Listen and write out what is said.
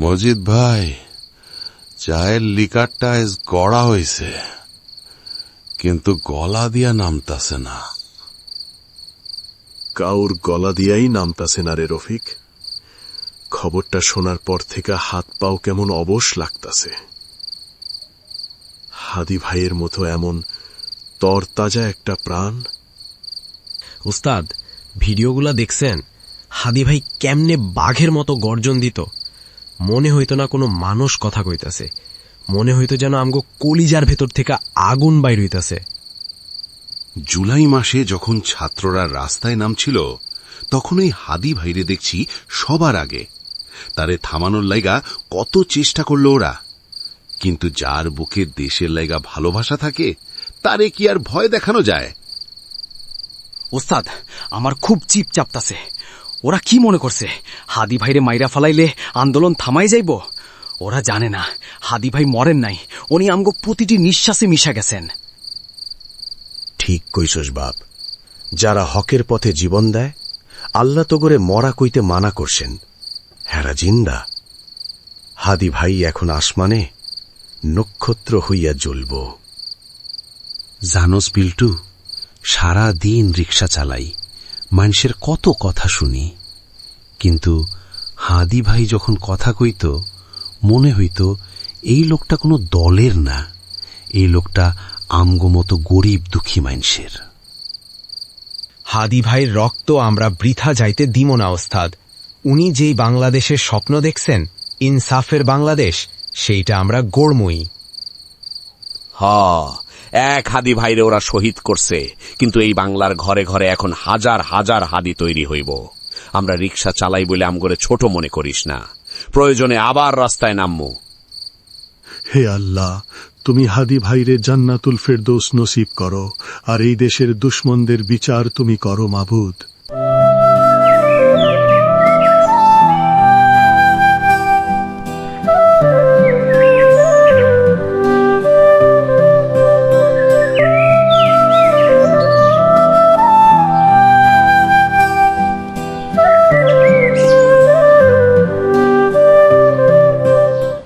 মজিদ ভাই চায়ের লিকারটা আজ গড়া হয়েছে কিন্তু গলা দিয়া নামতাছে না। কাউর গলা দিয়াই নামতাছে না রে রফিক। খবরটা শোনার পর থেকে হাত পাও কেমন অবশ লাগতাছে। হাদি ভাইয়ের মতো এমন তরতাজা একটা প্রাণ। ওস্তাদ ভিডিওগুলা দেখছেন? হাদি ভাই কেমনে বাঘের মতো গর্জন দিত। মনে হইতো না কোনো মানুষ কথা কইতাছে। মনে হইতো যেন আমগো কলিজার ভেতর থেকে আগুন বাইর হইতাছে। জুলাই মাসে যখন ছাত্ররা রাস্তায় নামছিল, তখন ওই হাদি ভাইরে দেখছি সবার আগে। তারে থামানোর লাইগা কত চেষ্টা করল ওরা। কিন্তু যার বুকে দেশের লাইগা ভালোবাসা থাকে, তারে কি আর ভয় দেখানো যায়? ওস্তাদ আমার খুব চিপ চাপতাছে। ওরা কি মনে করছে? হাদি ভাইরে মাইরা ফালাইলে আন্দোলন থামাই যাইব? ওরা জানে না হাদি ভাই মরেন নাই উনি আমগো প্রতিটি নিঃশ্বাসে মিশা গেছেন। ঠিক কইসস বাপ। যারা হকের পথে জীবন দেয় আল্লাহ তো করে মরা কইতে মানা করছেন। হেরা জিন্দা। হাদি ভাই এখন আসমানে নক্ষত্র হইয়া জ্বলব। জানোস বিল্টু সারা দিন রিক্সা চালাই মানুষের কত কথা শুনি। কিন্তু হাদি ভাই যখন কথা কইত মনে হইত এই লোকটা কোনো দলের না এই লোকটা আমগো মতো গরিব দুঃখী মানুষের। হাদি ভাইয়ের রক্ত আমরা বৃথা যাইতে দিব না ওস্তাদ। উনি যেই বাংলাদেশের স্বপ্ন দেখছেন ইনসাফের বাংলাদেশ সেইটা আমরা গড়মই। হ এক হাদি ভাইরে ওরা শহীদ করছে, কিন্তু এই বাংলার ঘরে ঘরে এখন হাজার হাজার হাদি তৈরি হইব। আমরা রিক্সা চালাই বলে আমগরে ছোট মনে করিস না। প্রয়োজনে আবার রাস্তায় নামমু। হে আল্লাহ, তুমি হাদি ভাইরে জান্নাতুল ফেরদৌস নসিব করো, আর এই দেশের দুশ্মনদের বিচার তুমি করো, মাবুদ।